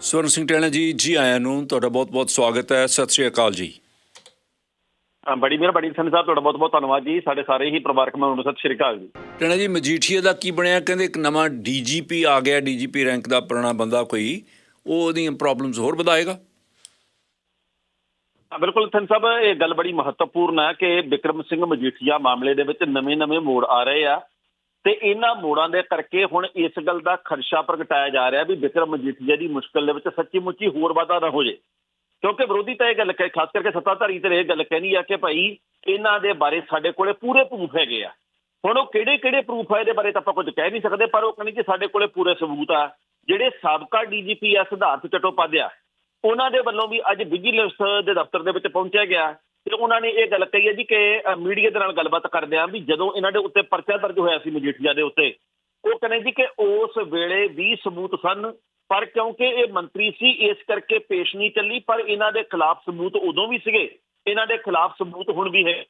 ਸਵਰਨ ਸਿੰਘ ਟੈਣਾ ਜੀ ਜੀ ਆਇਆਂ ਨੂੰ ਤੁਹਾਡਾ ਬਹੁਤ-ਬਹੁਤ ਸਵਾਗਤ ਹੈ। ਸਤਿ ਸ਼੍ਰੀ ਅਕਾਲ ਜੀ। ਬੜੀ ਮਿਹਰਬਾਨੀ ਸੰਧੂ ਸਾਹਿਬ ਤੁਹਾਡਾ ਬਹੁਤ ਬਹੁਤ ਧੰਨਵਾਦ ਜੀ। ਸਾਡੇ ਸਾਰੇ ਹੀ ਪਰਿਵਾਰਕ ਮੈਂਬਰਾਂ ਨੂੰ ਸਤਿ ਸ਼੍ਰੀ ਅਕਾਲ ਜੀ। ਟੈਣਾ ਜੀ ਮਜੀਠੀਆ ਦਾ ਕੀ ਬਣਿਆ? ਕਹਿੰਦੇ ਇੱਕ ਨਵਾਂ ਡੀਜੀਪੀ ਆ ਗਿਆ। ਡੀਜੀਪੀ ਰੈਂਕ ਦਾ ਪੁਰਾਣਾ ਬੰਦਾ ਕੋਈ ਉਹ ਉਹਦੀਆਂ ਪ੍ਰੋਬਲਮਸ ਹੋਰ ਵਧਾਏਗਾ? ਬਿਲਕੁਲ ਸੰਧੂ ਸਾਹਿਬ ਇਹ ਗੱਲ ਬੜੀ ਮਹੱਤਵਪੂਰਨ ਹੈ ਕਿ ਵਿਕਰਮ ਸਿੰਘ ਮਜੀਠੀਆ ਮਾਮਲੇ ਦੇ ਵਿੱਚ ਨਵੇਂ-ਨਵੇਂ ਮੋੜ ਆ ਰਹੇ ਆ। ਤੇ ਇਹਨਾਂ ਮੋੜਾਂ ਦੇ ਕਰਕੇ ਹੁਣ ਇਸ ਗੱਲ ਦਾ ਖਰਸ਼ਾ ਪ੍ਰਗਟਾਇਆ ਜਾ ਰਿਹਾ ਵੀ ਵਿਕਰਮ ਮਜੀਠੀਆ ਦੀ ਮੁਸ਼ਕਲ ਦੇ ਵਿੱਚ ਸੱਚੀ ਮੁੱਚੀ ਹੋਰ ਵਾਧਾ ਨਾ ਹੋ ਜੇ ਕਿਉਂਕਿ ਵਿਰੋਧੀ ਤਾਂ ਇਹ ਗੱਲ ਕਹਿ, ਖਾਸ ਕਰਕੇ ਸੱਤਾਧਾਰੀ ਤੇ ਇਹ ਗੱਲ ਕਹਿਣੀ ਆ ਕਿ ਭਾਈ ਇਹਨਾਂ ਦੇ ਬਾਰੇ ਸਾਡੇ ਕੋਲੇ ਪੂਰੇ ਪ੍ਰੂਫ ਹੈਗੇ ਆ। ਹੁਣ ਉਹ ਕਿਹੜੇ ਕਿਹੜੇ ਪ੍ਰੂਫ ਆ ਇਹਦੇ ਬਾਰੇ ਤਾਂ ਆਪਾਂ ਕੁਝ ਕਹਿ ਨਹੀਂ ਸਕਦੇ, ਪਰ ਉਹ ਕਹਿੰਦੇ ਕਿ ਸਾਡੇ ਕੋਲੇ ਪੂਰੇ ਸਬੂਤ ਆ। ਜਿਹੜੇ ਸਾਬਕਾ ਡੀਜੀਪੀ ਆ ਸਿਧਾਰਥ ਚਟੋਪਾਧਿਆ, ਉਹਨਾਂ ਦੇ ਵੱਲੋਂ ਵੀ ਅੱਜ ਵਿਜੀਲੈਂਸ ਦੇ ਦਫ਼ਤਰ ਦੇ ਵਿੱਚ ਪਹੁੰਚਿਆ ਗਿਆ। ਤੇ ਉਹਨਾਂ ਨੇ ਇਹ ਗੱਲ ਕਹੀ ਹੈ ਜੀ ਕਿ ਮੀਡੀਆ ਦੇ ਨਾਲ ਗੱਲਬਾਤ ਕਰਦੇ ਆਂ ਵੀ ਜਦੋਂ ਇਹਨਾਂ ਦੇ ਉੱਤੇ ਪਰਚਾ ਦਰਜ ਹੋਇਆ ਸੀ ਮਜੀਠੀਆ ਦੇ ਉੱਤੇ, ਉਹ ਕਹਿੰਦੇ ਜੀ ਕਿ ਉਸ ਵੇਲੇ ਵੀ ਸਬੂਤ ਸਨ, ਪਰ ਕਿਉਂਕਿ ਇਹ ਮੰਤਰੀ ਸੀ, ਇਸ ਕਰਕੇ ਪੇਸ਼ ਨਹੀਂ ਚੱਲੀ, ਪਰ ਇਹਨਾਂ ਦੇ ਖਿਲਾਫ ਸਬੂਤ ਉਦੋਂ ਵੀ ਸੀਗੇ, ਇਹਨਾਂ ਦੇ ਖਿਲਾਫ ਸਬੂਤ ਹੁਣ ਵੀ ਹੈ।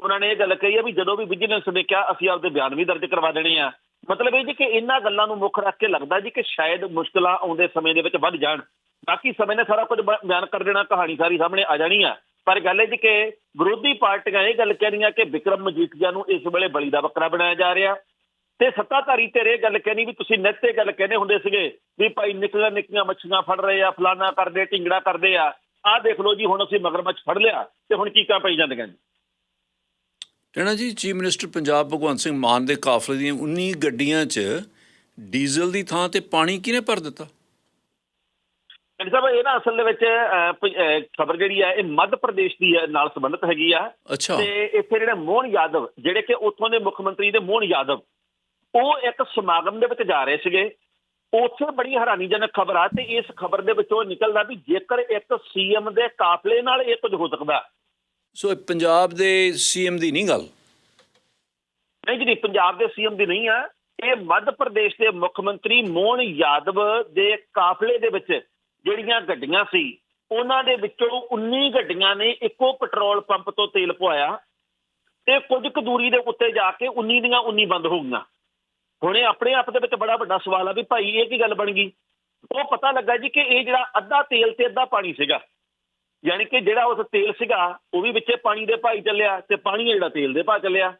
ਉਹਨਾਂ ਨੇ ਇਹ ਗੱਲ ਕਹੀ ਹੈ ਵੀ ਜਦੋਂ ਵੀ ਵਿਜੀਲੈਂਸ ਨੇ ਕਿਹਾ ਅਸੀਂ ਆਪਦੇ ਬਿਆਨ ਵੀ ਦਰਜ ਕਰਵਾ ਦੇਣੇ ਆ। ਮਤਲਬ ਇਹ ਜੀ ਕਿ ਇਹਨਾਂ ਗੱਲਾਂ ਨੂੰ ਮੁੱਖ ਰੱਖ ਕੇ ਲੱਗਦਾ ਜੀ ਕਿ ਸ਼ਾਇਦ ਮੁਸ਼ਕਲਾਂ ਆਉਂਦੇ ਸਮੇਂ ਦੇ ਵਿੱਚ ਵੱਧ ਜਾਣ। ਬਾਕੀ ਸਮੇਂ ਨੇ ਸਾਰਾ ਕੁਝ ਬ- ਬਿਆਨ ਕਰ ਦੇਣਾ, ਕਹਾਣੀ ਸਾਰੀ ਸਾਹਮਣੇ ਆ ਜਾਣੀ ਆ। ਪਰ ਗੱਲ ਇਹ ਜੀ ਕਿ ਵਿਰੋਧੀ ਪਾਰਟੀਆਂ ਇਹ ਗੱਲ ਕਹਿ ਰਹੀਆਂ ਕਿ ਵਿਕਰਮ ਮਜੀਠੀਆ ਨੂੰ ਇਸ ਵੇਲੇ ਬਲੀ ਦਾ ਬੱਕਰਾ ਬਣਾਇਆ ਜਾ ਰਿਹਾ। ਤੇ ਸੱਤਾਧਾਰੀ ਧਿਰ ਇਹ ਗੱਲ ਕਹਿਣੀ ਵੀ ਤੁਸੀਂ ਨਿੱਤੇ ਗੱਲ ਕਹਿੰਦੇ ਹੁੰਦੇ ਸੀਗੇ ਵੀ ਭਾਈ ਨਿਕਲੀਆਂ ਨਿੱਕੀਆਂ ਮੱਛੀਆਂ ਫੜ ਰਹੇ ਆ, ਫਲਾਨਾ ਕਰਦੇ, ਢਿੰਗੜਾ ਕਰਦੇ ਆ। ਆਹ ਦੇਖ ਲਓ ਜੀ, ਹੁਣ ਅਸੀਂ ਮਗਰਮੱਛ ਫੜ ਲਿਆ ਤੇ ਹੁਣ ਚੀਕਾਂ ਪਈ ਜਾਂਦੀਆਂ ਜੀ? ਟੈਣਾ ਜੀ, ਚੀਫ ਮਿਨਿਸਟਰ ਪੰਜਾਬ ਭਗਵੰਤ ਸਿੰਘ ਮਾਨ ਦੇ ਕਾਫਲੇ ਦੀਆਂ 19 ਗੱਡੀਆਂ 'ਚ ਡੀਜ਼ਲ ਦੀ ਥਾਂ ਤੇ ਪਾਣੀ ਕਿਹਨੇ ਭਰ ਦਿੱਤਾ? ਜੀ ਸਾਹਿਬ ਇਹ ਨਾ ਅਸਲ ਦੇ ਵਿੱਚ ਖਬਰ ਜਿਹੜੀ ਹੈ ਇਹ ਮੱਧ ਪ੍ਰਦੇਸ਼ ਦੀ ਨਾਲ ਸੰਬੰਧਿਤ ਹੈਗੀ ਆ। ਤੇ ਇੱਥੇ ਜਿਹੜੇ ਮੋਹਨ ਯਾਦਵ ਜਿਹੜੇ ਕਿ ਉੱਥੋਂ ਦੇ ਮੁੱਖ ਮੰਤਰੀ ਦੇ ਮੋਹਨ ਯਾਦਵ ਉਹ ਇੱਕ ਸਮਾਗਮ ਦੇ ਵਿੱਚ ਜਾ ਰਹੇ ਸੀਗੇ। ਉੱਥੇ ਬੜੀ ਹੈਰਾਨੀਜਨਕ ਖਬਰ ਆ ਤੇ ਇਸ ਖਬਰ ਦੇ ਵਿੱਚੋਂ ਨਿਕਲਦਾ ਵੀ ਜੇਕਰ ਇੱਕ ਸੀਐਮ ਦੇ ਕਾਫਲੇ ਨਾਲ ਇਹ ਕੁਝ ਹੋ ਸਕਦਾ। ਸੋ ਇਹ ਪੰਜਾਬ ਦੇ ਸੀਐਮ ਦੀ ਨਹੀਂ ਗੱਲ? ਨਹੀਂ ਜਿਹੜੀ ਪੰਜਾਬ ਦੇ ਸੀਐਮ ਦੀ ਨਹੀਂ ਆ। ਇਹ ਮੱਧ ਪ੍ਰਦੇਸ਼ ਦੇ ਮੁੱਖ ਮੰਤਰੀ ਮੋਹਨ ਯਾਦਵ ਦੇ ਕਾਫਲੇ ਦੇ ਵਿੱਚ ਜਿਹੜੀਆਂ ਗੱਡੀਆਂ ਸੀ, ਉਹਨਾਂ ਦੇ ਵਿੱਚੋਂ 19 ਗੱਡੀਆਂ ਨੇ ਇੱਕੋ ਪੈਟਰੋਲ ਪੰਪ ਤੋਂ ਤੇਲ ਪਵਾਇਆ ਤੇ ਕੁਝ ਕੁ ਦੂਰੀ ਦੇ ਉੱਤੇ ਜਾ ਕੇ 19 ਦੀਆਂ 19 ਬੰਦ ਹੋ ਗਈਆਂ। ਹੁਣ ਇਹ ਆਪਣੇ ਆਪ ਦੇ ਵਿੱਚ ਬੜਾ ਵੱਡਾ ਸਵਾਲ ਆ ਵੀ ਭਾਈ ਇਹ ਕੀ ਗੱਲ ਬਣ ਗਈ? ਉਹ ਪਤਾ ਲੱਗਾ ਜੀ ਕਿ ਇਹ ਜਿਹੜਾ ਅੱਧਾ ਤੇਲ ਤੇ ਅੱਧਾ ਪਾਣੀ ਸੀਗਾ, ਯਾਨੀ ਕਿ ਜਿਹੜਾ ਉਸ ਤੇਲ ਸੀਗਾ, ਉਹ ਵੀ ਵਿੱਚੇ ਪਾਣੀ ਦੇ ਭਾਈ ਚੱਲਿਆ ਤੇ ਪਾਣੀ ਹੈ ਜਿਹੜਾ ਤੇਲ ਦੇ ਭਾਅ ਚੱਲਿਆ।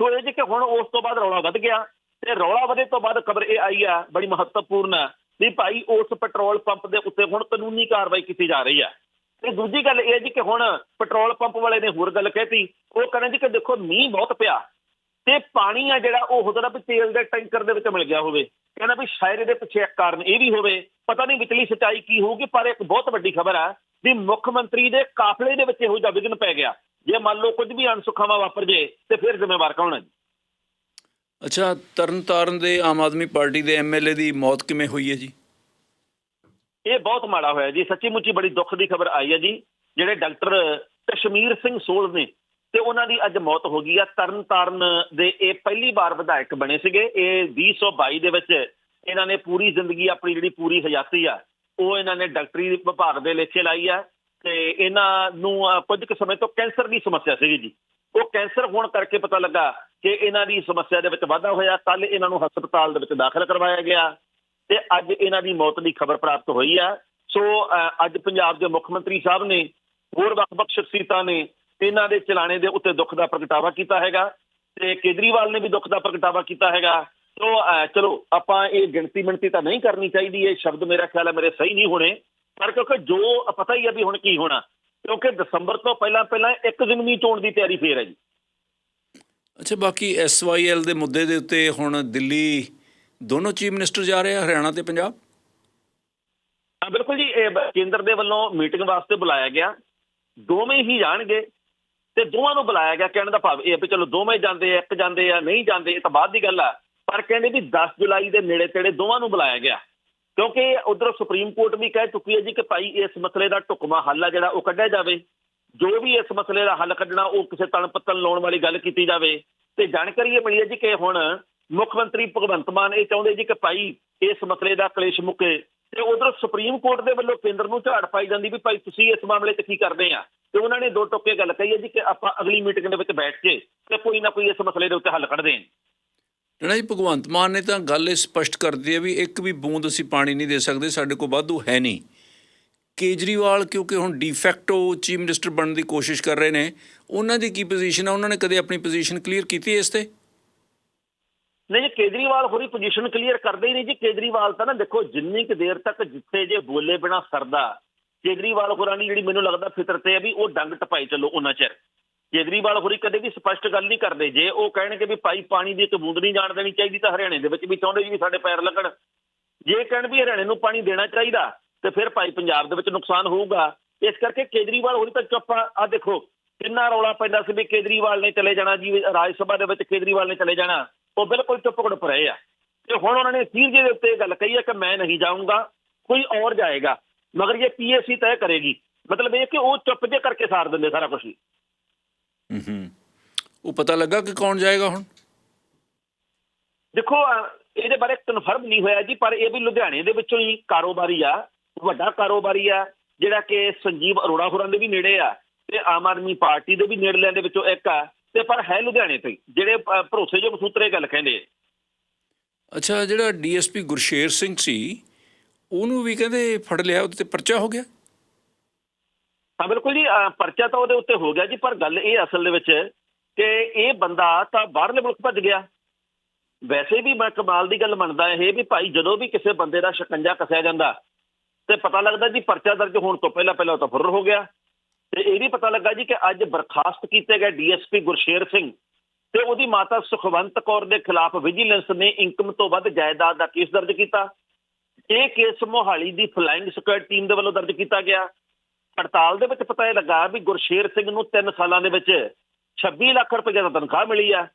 ਸੋ ਇਹ ਜੀ ਕਿ ਹੁਣ ਉਸ ਤੋਂ ਬਾਅਦ ਰੌਲਾ ਵੱਧ ਗਿਆ ਤੇ ਰੌਲਾ ਵਧੇ ਤੋਂ ਬਾਅਦ ਖਬਰ ਇਹ ਆਈ ਆ, ਬੜੀ ਮਹੱਤਵਪੂਰਨ ਆ ਵੀ ਭਾਈ ਉਸ ਪੈਟਰੋਲ ਪੰਪ ਦੇ ਉੱਤੇ ਹੁਣ ਕਾਨੂੰਨੀ ਕਾਰਵਾਈ ਕੀਤੀ ਜਾ ਰਹੀ ਹੈ। ਤੇ ਦੂਜੀ ਗੱਲ ਇਹ ਜੀ ਕਿ ਹੁਣ ਪੈਟਰੋਲ ਪੰਪ ਵਾਲੇ ਨੇ ਹੋਰ ਗੱਲ ਕਹਿਤੀ। ਉਹ ਕਹਿੰਦੇ ਜੀ ਕਿ ਦੇਖੋ ਮੀਂਹ ਬਹੁਤ ਪਿਆ ਤੇ ਪਾਣੀ ਆ ਜਿਹੜਾ ਉਹ ਹੁੰਦਾ ਵੀ ਤੇਲ ਦੇ ਟੈਂਕਰ ਦੇ ਵਿੱਚ ਮਿਲ ਗਿਆ ਹੋਵੇ। ਕਹਿੰਦਾ ਵੀ ਸ਼ਾਇਦ ਇਹਦੇ ਪਿੱਛੇ ਇੱਕ ਕਾਰਨ ਇਹ ਵੀ ਹੋਵੇ। ਪਤਾ ਨਹੀਂ ਵਿਚਲੀ ਸੱਚਾਈ ਕੀ ਹੋਊਗੀ, ਪਰ ਇੱਕ ਬਹੁਤ ਵੱਡੀ ਖਬਰ ਆ ਵੀ ਮੁੱਖ ਮੰਤਰੀ ਦੇ ਕਾਫਲੇ ਦੇ ਵਿੱਚ ਇਹੋ ਜਿਹਾ ਵਿਘਨ ਪੈ ਗਿਆ। ਜੇ ਮੰਨ ਲਓ ਕੁਝ ਵੀ ਅਣਸੁਖਾਵਾ ਵਾਪਰ ਜੇ ਤੇ ਫਿਰ ਜ਼ਿੰਮੇਵਾਰ ਕੌਣ ਹੈ ਅੱਛਾ ਤਰਨਤਾਰਨ ਦੇ ਆਮ ਆਦਮੀ ਪਾਰਟੀ ਦੇ ਐਮਐਲਏ ਦੀ ਮੌਤ ਕਿਵੇਂ ਹੋਈ ਹੈ ਜੀ? ਇਹ ਬਹੁਤ ਮਾੜਾ ਹੋਇਆ ਜੀ। ਸੱਚੀ ਮੁੱਚੀ ਬੜੀ ਦੁੱਖ ਦੀ ਖਬਰ ਆਈ ਹੈ ਜੀ। ਜਿਹੜੇ ਡਾਕਟਰ ਕਸ਼ਮੀਰ ਸਿੰਘ ਸੋਲ ਨੇ ਤੇ ਉਹਨਾਂ ਦੀ ਅੱਜ ਮੌਤ ਹੋ ਗਈ ਆ। ਤਰਨਤਾਰਨ ਦੇ ਇਹ ਪਹਿਲੀ ਵਾਰ ਵਿਧਾਇਕ ਬਣੇ ਸੀਗੇ। ਇਹ 2022 ਦੇ ਵਿੱਚ ਇਹਨਾਂ ਨੇ ਪੂਰੀ ਜ਼ਿੰਦਗੀ ਆਪਣੀ ਜਿਹੜੀ ਪੂਰੀ ਹਯਾਤੀ ਆ ਉਹ ਇਹਨਾਂ ਨੇ ਡਾਕਟਰੀ ਵਿਭਾਗ ਦੇ ਲੇਖੇ ਲਾਈ ਆ। ਤੇ ਇਹਨਾਂ ਨੂੰ ਅਹ, ਕੁਝ ਕੁ ਸਮੇਂ ਤੋਂ ਕੈਂਸਰ ਦੀ ਸਮੱਸਿਆ ਸੀਗੀ ਜੀ। ਉਹ ਕੈਂਸਰ ਹੋਣ ਕਰਕੇ ਪਤਾ ਲੱਗਾ ਕਿ ਇਹਨਾਂ ਦੀ ਸਮੱਸਿਆ ਦੇ ਵਿੱਚ ਵਾਧਾ ਹੋਇਆ ਕੱਲ ਇਹਨਾਂ ਨੂੰ ਹਸਪਤਾਲ ਦੇ ਵਿੱਚ ਦਾਖਲ ਕਰਵਾਇਆ ਗਿਆ ਤੇ ਅੱਜ ਇਹਨਾਂ ਦੀ ਮੌਤ ਦੀ ਖਬਰ ਪ੍ਰਾਪਤ ਹੋਈ ਆ। ਸੋ ਅੱਜ ਪੰਜਾਬ ਦੇ ਮੁੱਖ ਮੰਤਰੀ ਸਾਹਿਬ ਨੇ ਹੋਰ ਵੱਖ-ਵੱਖ ਸ਼ਖਸੀਅਤਾਂ ਨੇ ਇਹਨਾਂ ਦੇ ਚਲਾਣੇ ਦੇ ਉੱਤੇ ਦੁੱਖ ਦਾ ਪ੍ਰਗਟਾਵਾ ਕੀਤਾ ਹੈਗਾ ਤੇ ਕੇਜਰੀਵਾਲ ਨੇ ਵੀ ਦੁੱਖ ਦਾ ਪ੍ਰਗਟਾਵਾ ਕੀਤਾ ਹੈਗਾ। ਸੋ ਚਲੋ, ਆਪਾਂ ਇਹ ਗਿਣਤੀ ਮਿਣਤੀ ਤਾਂ ਨਹੀਂ ਕਰਨੀ ਚਾਹੀਦੀ, ਇਹ ਸ਼ਬਦ ਮੇਰਾ ਖਿਆਲ ਹੈ ਮੇਰੇ ਸਹੀ ਨਹੀਂ ਹੋਣੇ। ਪਰ ਕਿਉਂਕਿ ਜੋ ਪਤਾ ਹੀ ਆ ਵੀ ਹੁਣ ਕੀ ਹੋਣਾ, ਕਿਉਂਕਿ ਦਸੰਬਰ ਤੋਂ ਪਹਿਲਾਂ ਪਹਿਲਾਂ ਇੱਕ ਜ਼ਿਮਨੀ ਚੋਣ ਦੀ ਤਿਆਰੀ ਫੇਰ ਹੈ ਜੀ। ਅੱਛਾ, ਬਾਕੀ ਐਸਵਾਈਐਲ ਦੇ ਮੁੱਦੇ ਦੇ ਉੱਤੇ ਹੁਣ ਦਿੱਲੀ ਦੋਨੋਂ ਚੀਫ ਮਿਨਿਸਟਰ ਜਾ ਰਹੇ ਆ, ਹਰਿਆਣਾ ਤੇ ਪੰਜਾਬ? ਹਾਂ, ਬਿਲਕੁਲ ਜੀ ਕੇਂਦਰ ਦੇ ਵੱਲੋਂ ਮੀਟਿੰਗ ਵਾਸਤੇ ਬੁਲਾਇਆ ਗਿਆ। ਦੋਵੇਂ ਹੀ ਜਾਣਗੇ ਤੇ ਦੋਵਾਂ ਨੂੰ ਬੁਲਾਇਆ ਗਿਆ, ਕਹਿਣ ਦਾ ਭਾਵ ਇਹ ਵੀ ਚਲੋ ਦੋਵੇਂ ਜਾਂਦੇ ਆ, ਇੱਕ ਜਾਂਦੇ ਆ, ਨਹੀਂ ਜਾਂਦੇ, ਇਹ ਤਾਂ ਬਾਅਦ ਦੀ ਗੱਲ ਆ। ਪਰ ਕਹਿੰਦੇ ਵੀ 10 ਜੁਲਾਈ ਦੇ ਨੇੜੇ ਤੇੜੇ ਦੋਵਾਂ ਨੂੰ ਬੁਲਾਇਆ ਗਿਆ। ਕਿਉਂਕਿ ਉਧਰ ਸੁਪਰੀਮ ਕੋਰਟ ਵੀ ਕਹਿ ਚੁੱਕੀ ਹੈ ਜੀ ਕਿ ਭਾਈ ਇਸ ਮਸਲੇ ਦਾ ਢੁਕਵਾਂ ਹੱਲ ਆ ਜਿਹੜਾ ਉਹ ਕੱਢਿਆ ਜਾਵੇ। ਜੋ ਵੀ ਇਸ ਮਸਲੇ ਦਾ ਹੱਲ ਕੱਢਣਾ, ਉਹ ਕਿਸੇ ਤਣ ਪੱਤਨ ਲਾਉਣ ਵਾਲੀ ਗੱਲ ਕੀਤੀ ਜਾਵੇ। ਤੇ ਜਾਣਕਾਰੀ ਇਹ ਮਿਲੀ ਹੈ ਜੀ ਕਿ ਹੁਣ ਮੁੱਖ ਮੰਤਰੀ ਭਗਵੰਤ ਮਾਨ ਇਹ ਚਾਹੁੰਦੇ ਜੀ ਕਿ ਭਾਈ ਇਸ ਮਸਲੇ ਦਾ ਕਲੇਸ਼ ਮੁੱਕੇ। ਤੇ ਉਧਰ ਸੁਪਰੀਮ ਕੋਰਟ ਦੇ ਵੱਲੋਂ ਕੇਂਦਰ ਨੂੰ ਝਾੜ ਪਾਈ ਜਾਂਦੀ ਵੀ ਭਾਈ ਤੁਸੀਂ ਇਸ ਮਾਮਲੇ 'ਚ ਕੀ ਕਰਦੇ ਆ? ਤੇ ਉਹਨਾਂ ਨੇ ਦੋ ਟੋਕੇ ਗੱਲ ਕਹੀ ਹੈ ਜੀ ਕਿ ਆਪਾਂ ਅਗਲੀ ਮੀਟਿੰਗ ਦੇ ਵਿੱਚ ਬੈਠ ਕੇ ਤੇ ਕੋਈ ਨਾ ਕੋਈ ਇਸ ਮਸਲੇ ਦੇ ਉੱਤੇ ਹੱਲ ਕੱਢਦੇ ਹਾਂ ਜਣਾ ਜੀ ਭਗਵੰਤ ਮਾਨ ਨੇ ਤਾਂ ਗੱਲ ਇਹ ਸਪਸ਼ਟ ਕਰ ਦਿੱਤੀ ਹੈ ਵੀ ਇੱਕ ਵੀ ਬੂੰਦ ਅਸੀਂ ਪਾਣੀ ਨਹੀਂ ਦੇ ਸਕਦੇ, ਸਾਡੇ ਕੋਲ ਵਾਧੂ ਹੈ ਨਹੀਂ। ਕੇਜਰੀਵਾਲ, ਕਿਉਂਕਿ ਹੁਣ ਡੀਫੈਕਟੋ ਚੀਫ ਮਿਨਿਸਟਰ ਬਣਨ ਦੀ ਕੋਸ਼ਿਸ਼ ਕਰ ਰਹੇ ਨੇ, ਉਹਨਾਂ ਦੀ ਕੀ ਪੋਜੀਸ਼ਨ ਹੈ ਉਹਨਾਂ ਨੇ ਕਦੇ ਆਪਣੀ ਪੋਜੀਸ਼ਨ ਕਲੀਅਰ ਕੀਤੀ ਇਸ ਤੇ? ਨਹੀਂ ਕੇਜਰੀਵਾਲ ਹੋਰੀ ਪੋਜੀਸ਼ਨ ਕਲੀਅਰ ਕਰਦੇ ਹੀ ਨਹੀਂ ਜੀ। ਕੇਜਰੀਵਾਲ ਤਾਂ ਨਾ ਦੇਖੋ, ਜਿੰਨੀ ਕੁ ਦੇਰ ਤੱਕ ਜਿੱਥੇ ਜੇ ਬੋਲੇ ਬਿਨਾ ਸਰਦਾ, ਕੇਜਰੀਵਾਲ ਹੋਰਾਂ ਦੀ ਜਿਹੜੀ ਮੈਨੂੰ ਲੱਗਦਾ ਫਿਤਰਤ ਹੈ ਵੀ ਉਹ ਡੰਗ ਟਪਾਈ ਚੱਲੋ ਉਹਨਾਂ ਚਿਰ। ਕੇਜਰੀਵਾਲ ਹੋਰੀ ਕਦੇ ਵੀ ਸਪਸ਼ਟ ਗੱਲ ਨਹੀਂ ਕਰਦੇ। ਜੇ ਉਹ ਕਹਿਣਗੇ ਵੀ ਭਾਈ ਪਾਣੀ ਦੀ ਇੱਕ ਬੂੰਦ ਨਹੀਂ ਜਾਣ ਦੇਣੀ ਚਾਹੀਦੀ ਤਾਂ ਹਰਿਆਣੇ ਦੇ ਵਿੱਚ ਵੀ ਚਾਹੁੰਦੇ ਜੀ ਵੀ ਸਾਡੇ ਪੈਰ ਲੱਗਣ। ਜੇ ਕਹਿਣ ਵੀ ਹਰਿਆਣੇ ਨੂੰ ਪਾਣੀ ਦੇਣਾ ਚਾਹੀਦਾ ਤੇ ਫਿਰ ਭਾਈ ਪੰਜਾਬ ਦੇ ਵਿੱਚ ਨੁਕਸਾਨ ਹੋਊਗਾ। ਇਸ ਕਰਕੇ ਕੇਜਰੀਵਾਲ ਹੋਰੀ ਤਾਂ ਚੁੱਪ ਆ। ਦੇਖੋ ਕਿੰਨਾ ਰੌਲਾ ਪੈਂਦਾ ਸੀ ਵੀ ਕੇਜਰੀਵਾਲ ਨੇ ਚਲੇ ਜਾਣਾ ਜੀ ਰਾਜ ਸਭਾ ਦੇ ਵਿੱਚ ਕੇਜਰੀਵਾਲ ਨੇ ਚਲੇ ਜਾਣਾ। ਉਹ ਬਿਲਕੁਲ ਚੁੱਪ ਕੁੜਪ ਰਹੇ ਆ। ਤੇ ਹੁਣ ਉਹਨਾਂ ਨੇ ਜੇ ਦੇ ਉੱਤੇ ਗੱਲ ਕਹੀ ਹੈ ਕਿ ਮੈਂ ਨਹੀਂ ਜਾਊਂਗਾ ਕੋਈ ਔਰ ਜਾਏਗਾ। ਮਗਰ ਇਹ ਪੀਏਸੀ ਤੈਅ ਕਰੇਗੀ। ਮਤਲਬ ਇਹ ਕਿ ਉਹ ਚੁੱਪ ਜੇ ਕਰਕੇ ਸਾਰ ਦਿੰਦੇ ਸਾਰਾ ਕੁਝ ਹੀ। ਹੂੰ ਉਹ ਪਤਾ ਲੱਗਾ ਕਿ ਕੌਣ ਜਾਏਗਾ ਹੁਣ? ਦੇਖੋ ਇਹਦੇ ਬਾਰੇ ਕਨਫਰਮ ਨਹੀਂ ਹੋਇਆ ਜੀ ਪਰ ਇਹ ਵੀ ਲੁਧਿਆਣੇ ਦੇ ਵਿੱਚੋਂ ਹੀ ਕਾਰੋਬਾਰੀ ਆ। ਵੱਡਾ ਕਾਰੋਬਾਰੀ ਆ ਜਿਹੜਾ ਕਿ ਸੰਜੀਵ ਅਰੋੜਾ ਹੋਰਾਂ ਦੇ ਵੀ ਨੇੜੇ ਆ ਤੇ ਆਮ ਆਦਮੀ ਪਾਰਟੀ ਦੇ ਵੀ ਨੇੜਲਿਆਂ ਦੇ ਵਿੱਚੋਂ ਇੱਕ ਆ ਤੇ ਪਰ ਹੈ ਲੁਧਿਆਣੇ ਤੋਂ ਜਿਹੜੇ ਭਰੋਸੇਯੋਗ ਸੂਤਰੇ ਗੱਲ ਕਹਿੰਦੇ। ਅੱਛਾ ਜਿਹੜਾ ਡੀਐਸਪੀ ਗੁਰਸ਼ੇਰ ਸਿੰਘ ਸੀ ਉਹਨੂੰ ਵੀ ਕਹਿੰਦੇ ਫੜ ਲਿਆ ਉਹਦੇ ਤੇ ਪਰਚਾ ਹੋ ਗਿਆ ਹਾਂ ਬਿਲਕੁਲ ਜੀ ਪਰਚਾ ਤਾਂ ਉਹਦੇ ਉੱਤੇ ਹੋ ਗਿਆ ਜੀ ਪਰ ਗੱਲ ਇਹ ਅਸਲ ਦੇ ਵਿੱਚ ਕਿ ਇਹ ਬੰਦਾ ਤਾਂ ਬਾਹਰਲੇ ਮੁਲਕ ਭੱਜ ਗਿਆ ਵੈਸੇ ਵੀ ਮੈਂ ਕਮਾਲ ਦੀ ਗੱਲ ਮੰਨਦਾ ਇਹ ਵੀ ਭਾਈ ਜਦੋਂ ਵੀ ਕਿਸੇ ਬੰਦੇ ਦਾ ਸ਼ਿਕੰਜਾ ਕੱਸਿਆ ਜਾਂਦਾ ਤੇ ਪਤਾ ਲੱਗਦਾ ਜੀ ਪਰਚਾ ਦਰਜ ਹੋਣ ਤੋਂ ਪਹਿਲਾਂ ਪਹਿਲਾਂ ਉਹ ਤਾਂ ਫੁਰਰ ਹੋ ਗਿਆ। ਤੇ ਇਹ ਵੀ ਪਤਾ ਲੱਗਾ ਜੀ ਕਿ ਅੱਜ ਬਰਖਾਸਤ ਕੀਤੇ ਗਏ ਡੀਐਸਪੀ ਗੁਰਸ਼ੇਰ ਸਿੰਘ ਤੇ ਉਹਦੀ ਮਾਤਾ ਸੁਖਵੰਤ ਕੌਰ ਦੇ ਖਿਲਾਫ ਵਿਜੀਲੈਂਸ ਨੇ ਇਨਕਮ ਤੋਂ ਵੱਧ ਜਾਇਦਾਦ ਦਾ ਕੇਸ ਦਰਜ ਕੀਤਾ। ਇਹ ਕੇਸ ਮੋਹਾਲੀ ਦੀ ਫਲਾਈਂਗ ਸਕੁਐਡ ਟੀਮ ਦੇ ਵੱਲੋਂ ਦਰਜ ਕੀਤਾ ਗਿਆ। ਹੜਤਾਲ ਦੇ ਵਿੱਚ ਪਤਾ ਇਹ ਲੱਗਾ ਵੀ ਗੁਰਸ਼ੇਰ ਸਿੰਘ ਨੂੰ 3 ਸਾਲਾਂ ਦੇ ਵਿੱਚ 26 ਲੱਖ ਰੁਪਏ ਦੀ ਤਨਖਾਹ ਮਿਲੀ ਆ,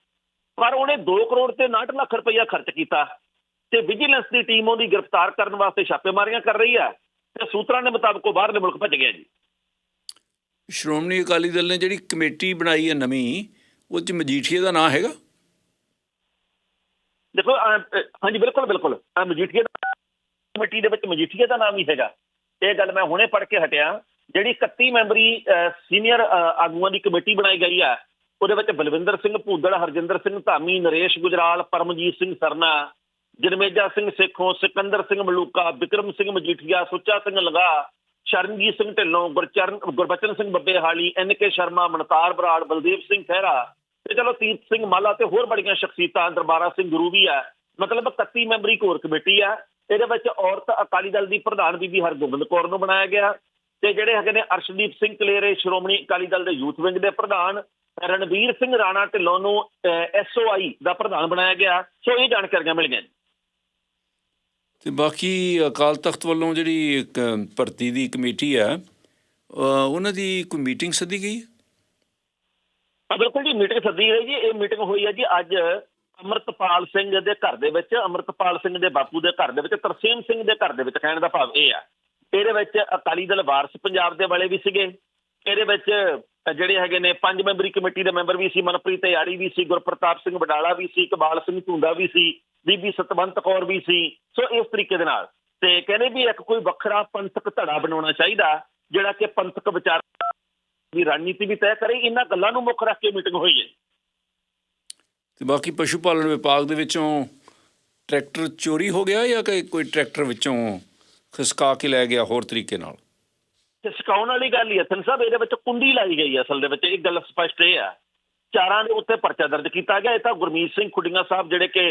ਪਰ ਉਹਨੇ 2 ਕਰੋੜ ਤੇ 59 ਲੱਖ ਰੁਪਇਆ ਖਰਚ ਕੀਤਾ। ਤੇ ਵਿਜੀਲੈਂਸ ਦੀ ਟੀਮ ਉਹਦੀ ਗ੍ਰਿਫਤਾਰ ਕਰਨ ਵਾਸਤੇ ਛਾਪੇਮਾਰੀਆਂ ਕਰ ਰਹੀ ਆ ਤੇ ਸੂਤਰਾਂ ਦੇ ਮੁਤਾਬਕ ਉਹ ਬਾਹਰਲੇ ਮੁਲਕ ਭੱਜ ਗਿਆ ਜੀ। ਸ਼੍ਰੋਮਣੀ ਅਕਾਲੀ ਦਲ ਨੇ ਜਿਹੜੀ ਕਮੇਟੀ ਬਣਾਈ ਹੈ ਨਵੀਂ ਉਹ 'ਚ ਮਜੀਠੀਆ ਦਾ ਨਾਂ ਹੈਗਾ? ਦੇਖੋ ਹਾਂਜੀ ਬਿਲਕੁਲ ਬਿਲਕੁਲ। ਅਹ, ਮਜੀਠੀਆ ਦਾ ਕਮੇਟੀ ਦੇ ਵਿੱਚ ਮਜੀਠੀਆ ਦਾ ਨਾਮ ਹੀ ਹੈਗਾ। ਇਹ ਗੱਲ ਮੈਂ ਹੁਣੇ ਪੜ੍ਹ ਕੇ ਹਟਿਆ। ਜਿਹੜੀ 31 ਮੈਂਬਰੀ ਸੀਨੀਅਰ ਆਗੂਆਂ ਦੀ ਕਮੇਟੀ ਬਣਾਈ ਗਈ ਆ ਉਹਦੇ ਵਿੱਚ ਬਲਵਿੰਦਰ ਸਿੰਘ ਭੂਦੜ ਹਰਜਿੰਦਰ ਸਿੰਘ ਧਾਮੀ ਨਰੇਸ਼ ਗੁਜਰਾਲ ਪਰਮਜੀਤ ਸਿੰਘ ਸਰਨਾ ਜਨਮੇਜਾ ਸਿੰਘ ਸੇਖੋਂ ਸਿਕੰਦਰ ਸਿੰਘ ਮਲੂਕਾ ਵਿਕਰਮ ਸਿੰਘ ਮਜੀਠੀਆ, ਸੁੱਚਾ ਸਿੰਘ ਲਗਾ, ਸ਼ਰਨਜੀਤ ਸਿੰਘ ਢਿੱਲੋਂ, ਗੁਰਚਰਨ ਗੁਰਬਚਨ ਸਿੰਘ ਬੱਬੇਹਾਲੀ, ਐਨ ਕੇ ਸ਼ਰਮਾ, ਮਨਤਾਰ ਬਰਾੜ, ਬਲਦੇਵ ਸਿੰਘ ਖਹਿਰਾ ਤੇ ਚਲੋ ਤੀਰਥ ਸਿੰਘ ਮਾਲਾ ਤੇ ਹੋਰ ਬੜੀਆਂ ਸ਼ਖਸੀਅਤਾਂ, ਦਰਬਾਰਾ ਸਿੰਘ ਗੁਰੂ ਵੀ ਆ। ਮਤਲਬ 31 ਮੈਂਬਰੀ ਕੋਰ ਕਮੇਟੀ ਆ। ਇਹਦੇ ਵਿੱਚ ਔਰਤ ਅਕਾਲੀ ਦਲ ਦੀ ਪ੍ਰਧਾਨ ਬੀਬੀ ਹਰਗੋਬਿੰਦ ਕੌਰ ਨੂੰ ਬਣਾਇਆ ਗਿਆ ਤੇ ਜਿਹੜੇ ਹੈਗੇ ਨੇ ਅਰਸ਼ਦੀਪ ਸਿੰਘ ਕਲੇਰੇ, ਸ਼੍ਰੋਮਣੀ ਅਕਾਲੀ ਦਲ ਦੇ ਯੂਥ ਵਿੰਗ ਦੇ ਪ੍ਰਧਾਨ, ਰਣਵੀਰ ਸਿੰਘ ਰਾਣਾ ਢਿੱਲੋਂ ਨੂੰ ਐਸਓਆਈ ਦਾ ਪ੍ਰਧਾਨ ਬਣਾਇਆ ਗਿਆ। ਸੋ ਇਹ ਜਾਣਕਾਰੀਆਂ ਮਿਲ ਗਈਆਂ ਤੇ ਬਾਕੀ ਅਕਾਲ ਤਖਤ ਵੱਲੋਂ ਜਿਹੜੀ ਭਰਤੀ ਦੀ ਕਮੇਟੀ ਹੈ ਉਹਨਾਂ ਦੀ ਕੋਈ ਮੀਟਿੰਗ ਸੱਦੀ ਗਈ ਹੈ? ਬਿਲਕੁਲ ਜੀ, ਮੀਟਿੰਗ ਸੱਦੀ ਹੈ ਜੀ। ਇਹ ਮੀਟਿੰਗ ਹੋਈ ਹੈ ਜੀ ਅੱਜ ਅਮਰਤਪਾਲ ਸਿੰਘ ਦੇ ਘਰ ਦੇ ਵਿੱਚ, ਅਮਰਤਪਾਲ ਸਿੰਘ ਦੇ ਬਾਪੂ ਦੇ ਘਰ ਦੇ ਵਿੱਚ, ਤਰਸੇਮ ਸਿੰਘ ਦੇ ਘਰ ਦੇ ਵਿੱਚ ਕਹਿਣ ਦਾ ਭਾਵ ਇਹ ਆ। ਇਹਦੇ ਵਿੱਚ ਅਕਾਲੀ ਦਲ ਵਾਰਸ ਪੰਜਾਬ ਦੇ ਵਾਲੇ ਵੀ ਸੀਗੇ। ਇਹਦੇ ਵਿੱਚ ਜਿਹੜੇ ਹੈਗੇ ਨੇ ਪੰਜ ਮੈਂਬਰੀ ਕਮੇਟੀ ਦੇ ਮੈਂਬਰ ਵੀ ਸੀ, ਮਨਪ੍ਰੀਤ ਯਾੜੀ ਵੀ ਸੀ, ਗੁਰਪ੍ਰਤਾਪ ਸਿੰਘ ਬਡਾਲਾ ਵੀ ਸੀ, ਇਕਬਾਲ ਸਿੰਘ ਝੁੰਡਾ ਵੀ ਸੀ, ਬੀਬੀ ਸਤਵੰਤ ਕੌਰ ਵੀ ਸੀ। ਸੋ ਇਸ ਤਰੀਕੇ ਦੇ ਨਾਲ ਤੇ ਕਹਿੰਦੇ ਵੀ ਇੱਕ ਕੋਈ ਵੱਖਰਾ ਪੰਥਕ ਧੜਾ ਬਣਾਉਣਾ ਚਾਹੀਦਾ, ਜਿਹੜਾ ਕਿ ਪੰਥਕ ਵਿਚਾਰ ਦੀ ਰਣਨੀਤੀ ਵੀ ਤੈਅ ਕਰੇ। ਇਹਨਾਂ ਗੱਲਾਂ ਨੂੰ ਮੁੱਖ ਰੱਖ ਕੇ ਮੀਟਿੰਗ ਹੋਈ ਹੈ। ਤੇ ਬਾਕੀ ਪਸ਼ੂ ਪਾਲਣ ਵਿਭਾਗ ਦੇ ਵਿੱਚੋਂ ਟਰੈਕਟਰ ਚੋਰੀ ਹੋ ਗਿਆ ਜਾਂ ਕੋਈ ਟਰੈਕਟਰ ਵਿੱਚੋਂ ਖਿਸਕਾ ਕੇ ਲੈ ਗਿਆ ਹੋਰ ਤਰੀਕੇ ਨਾਲ? ਤੇ ਸਿਕਾਉਣ ਵਾਲੀ ਗੱਲ ਹੀ ਹੈ ਸਾਹਿਬ, ਇਹਦੇ ਵਿੱਚ ਕੁੰਡੀ ਲਾਈ ਗਈ ਹੈ ਅਸਲ ਦੇ ਵਿੱਚ। ਇਹ ਗੱਲ ਸਪਸ਼ਟ ਇਹ ਆ। ਚਾਰਾਂ ਦੇ ਉੱਤੇ ਪਰਚਾ ਦਰਜ ਕੀਤਾ ਗਿਆ। ਇਹ ਤਾਂ ਗੁਰਮੀਤ ਸਿੰਘ ਖੁੱਡੀਆਂ ਸਾਹਿਬ ਜਿਹੜੇ ਕਿ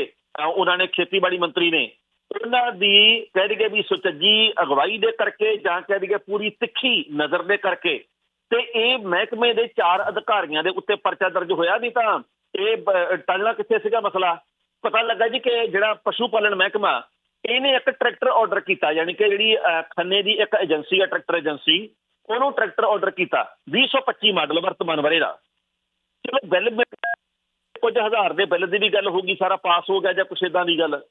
ਉਹਨਾਂ ਨੇ ਖੇਤੀਬਾੜੀ ਮੰਤਰੀ ਨੇ, ਉਹਨਾਂ ਦੀ ਕਹਿ ਦਈਏ ਵੀ ਸੁਚੱਜੀ ਅਗਵਾਈ ਦੇ ਕਰਕੇ ਜਾਂ ਕਹਿ ਦਈਏ ਪੂਰੀ ਤਿੱਖੀ ਨਜ਼ਰ ਦੇ ਕਰਕੇ ਤੇ ਇਹ ਮਹਿਕਮੇ ਦੇ ਚਾਰ ਅਧਿਕਾਰੀਆਂ ਦੇ ਉੱਤੇ ਪਰਚਾ ਦਰਜ ਹੋਇਆ ਨਹੀਂ ਤਾਂ ਇਹ ਟਲਣਾ ਕਿੱਥੇ ਸੀਗਾ ਮਸਲਾ? ਪਤਾ ਲੱਗਾ ਜੀ ਕਿ ਜਿਹੜਾ ਪਸ਼ੂ ਪਾਲਣ ਮਹਿਕਮਾ ਇਹਨੇ ਇੱਕ ਟਰੈਕਟਰ ਆਰਡਰ ਕੀਤਾ, ਯਾਨੀ ਕਿ ਜਿਹੜੀ ਖੰਨੇ ਦੀ ਇੱਕ ਏਜੰਸੀ ਹੈ ਟਰੈਕਟਰ ਏਜੰਸੀ ਉਹਨੂੰ ਟਰੈਕਟਰ ਆਰਡਰ ਕੀਤਾ 2025 ਮਾਡਲ ਵਰਤਮਾਨ ਵਰੇ ਦਾ। ਚਲੋ ਬਿੱਲ ਮਿਲ- ਕੁਝ ਹਜ਼ਾਰ ਦੇ ਬਿੱਲ ਦੀ ਵੀ ਗੱਲ ਹੋ ਗਈ, ਸਾਰਾ ਪਾਸ ਹੋ ਗਿਆ ਜਾਂ ਕੁਛ ਇਦਾਂ ਦੀ ਗੱਲ।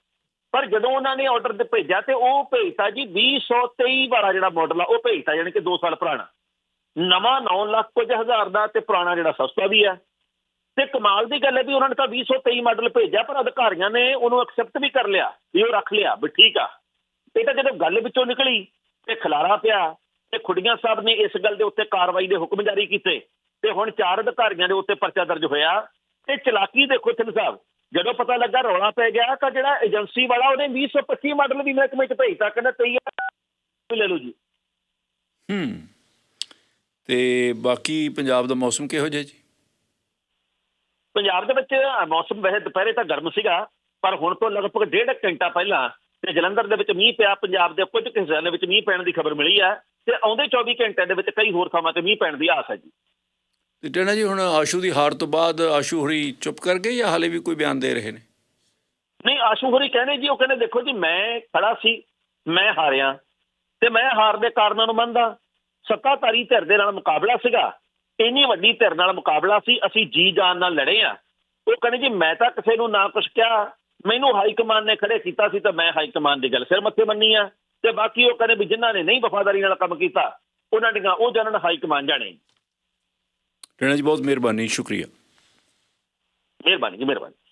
ਪਰ ਜਦੋਂ ਉਹਨਾਂ ਨੇ ਆਰਡਰ ਤੇ ਭੇਜਿਆ ਤੇ ਉਹ ਭੇਜਤਾ ਜੀ 2023 ਵਾਲਾ ਜਿਹੜਾ ਮਾਡਲ ਆ, ਉਹ ਭੇਜਤਾ, ਯਾਨੀ ਕਿ 2 ਸਾਲ ਪੁਰਾਣਾ। ਨਵਾਂ 9 ਲੱਖ ਕੁਝ ਹਜ਼ਾਰ ਦਾ ਤੇ ਪੁਰਾਣਾ ਜਿਹੜਾ ਸਸਤਾ ਵੀ ਆ। ਤੇ ਕਮਾਲ ਦੀ ਗੱਲ ਹੈ ਵੀ ਉਹਨਾਂ ਨੇ ਤਾਂ 2023 ਮਾਡਲ ਭੇਜਿਆ, ਪਰ ਅਧਿਕਾਰੀਆਂ ਨੇ ਉਹਨੂੰ ਐਕਸੈਪਟ ਵੀ ਕਰ ਲਿਆ, ਵੀ ਉਹ ਰੱਖ ਲਿਆ, ਵੀ ਠੀਕ ਆ। ਇਹ ਤਾਂ ਜਦੋਂ ਗੱਲ ਵਿੱਚੋਂ ਨਿਕਲੀ ਤੇ ਖਲਾਰਾ ਪਿਆ ਤੇ ਖੁੱਡੀਆਂ ਸਾਹਿਬ ਨੇ ਇਸ ਗੱਲ ਦੇ ਉੱਤੇ ਕਾਰਵਾਈ ਦੇ ਹੁਕਮ ਜਾਰੀ ਕੀਤੇ ਤੇ ਹੁਣ ਚਾਰ ਅਧਿਕਾਰੀਆਂ ਦੇ ਉੱਤੇ ਪਰਚਾ ਦਰਜ ਹੋਇਆ ਤੇ ਚਲਾਕੀ ਦੇਖੋ ਸਿੰਘ ਸਾਹਿਬ, ਜਦੋਂ ਪਤਾ ਲੱਗਾ ਰੌਲਾ ਪੈ ਗਿਆ ਤਾਂ ਜਿਹੜਾ ਏਜੰਸੀ ਵਾਲਾ ਉਹਨੇ 2025 ਮਾਡਲ ਵੀ ਮਹਿਕਮੇ ਚ ਭੇਜਤਾ, ਕਹਿੰਦਾ ਤਈ ਲੈ ਲਓ ਜੀ। ਹੂੰ। ਤੇ ਬਾਕੀ ਪੰਜਾਬ ਦਾ ਮੌਸਮ ਕਿਹੋ ਜਿਹਾ ਜੀ? ਪੰਜਾਬ ਦੇ ਵਿੱਚ ਮੌਸਮ ਵੈਸੇ ਦੁਪਹਿਰੇ ਤਾਂ ਗਰਮ ਸੀਗਾ ਪਰ ਹੁਣ ਤੋਂ ਲਗਭਗ ਡੇਢ ਘੰਟਾ ਪਹਿਲਾਂ ਤੇ ਜਲੰਧਰ ਦੇ ਵਿੱਚ ਮੀਂਹ ਪਿਆ ਪੰਜਾਬ ਦੇ ਕੁਝ ਹਿੱਸਿਆਂ ਦੇ ਵਿੱਚ ਮੀਂਹ ਪੈਣ ਦੀ ਖਬਰ ਮਿਲੀ ਹੈ ਤੇ ਆਉਂਦੇ 24 ਘੰਟਿਆਂ ਦੇ ਵਿੱਚ ਕਈ ਹੋਰ ਥਾਵਾਂ ਤੇ ਮੀਂਹ ਪੈਣ ਦੀ ਆਸ ਹੈ ਜੀ। ਤੇ ਟੈਣਾ ਜੀ ਹੁਣ ਆਸ਼ੂ ਦੀ ਹਾਰ ਤੋਂ ਬਾਅਦ ਆਸ਼ੂ ਹੋਰੀ ਚੁੱਪ ਕਰ ਗਏ ਜਾਂ ਹਾਲੇ ਵੀ ਕੋਈ ਬਿਆਨ ਦੇ ਰਹੇ ਨੇ? ਨਹੀਂ ਆਸ਼ੂ ਹੋਰੀ ਕਹਿੰਦੇ ਜੀ ਉਹ ਕਹਿੰਦੇ ਦੇਖੋ ਜੀ ਮੈਂ ਖੜਾ ਸੀ ਮੈਂ ਹਾਰਿਆ ਤੇ ਮੈਂ ਹਾਰ ਦੇ ਕਾਰਨਾਂ ਨੂੰ ਮੰਨਦਾ। ਸੱਤਾਧਾਰੀ ਧਿਰ ਦੇ ਨਾਲ ਮੁਕਾਬਲਾ ਸੀਗਾ ਇੰਨੀ ਵੱਡੀ ਧਿਰ ਨਾਲ ਮੁਕਾਬਲਾ ਸੀ ਅਸੀਂ ਜੀ ਜਾਨ ਨਾਲ ਲੜੇ ਆ ਉਹ ਕਹਿੰਦੇ ਜੀ ਮੈਂ ਤਾਂ ਕਿਸੇ ਨੂੰ ਨਾ ਕੁਛ ਕਿਹਾ। ਮੈਨੂੰ ਹਾਈ ਕਮਾਂਡ ਨੇ ਖੜੇ ਕੀਤਾ ਸੀ ਤਾਂ ਮੈਂ ਹਾਈ ਕਮਾਂਡ ਦੀ ਗੱਲ ਸਿਰ ਮੱਥੇ ਮੰਨੀ ਆ। ਤੇ ਬਾਕੀ ਉਹ ਕਹਿੰਦੇ ਵੀ ਜਿਨ੍ਹਾਂ ਨੇ ਨਹੀਂ ਵਫਾਦਾਰੀ ਨਾਲ ਕੰਮ ਕੀਤਾ ਉਹਨਾਂ ਦੀਆਂ ਉਹ ਜਾਣਨ ਹਾਈ ਕਮਾਂਡ ਜਾਣੇ। ਟੈਣਾ ਜੀ ਬਹੁਤ ਮਿਹਰਬਾਨੀ ਸ਼ੁਕਰੀਆ। ਮਿਹਰਬਾਨੀ ਜੀ ਮਿਹਰਬਾਨੀ।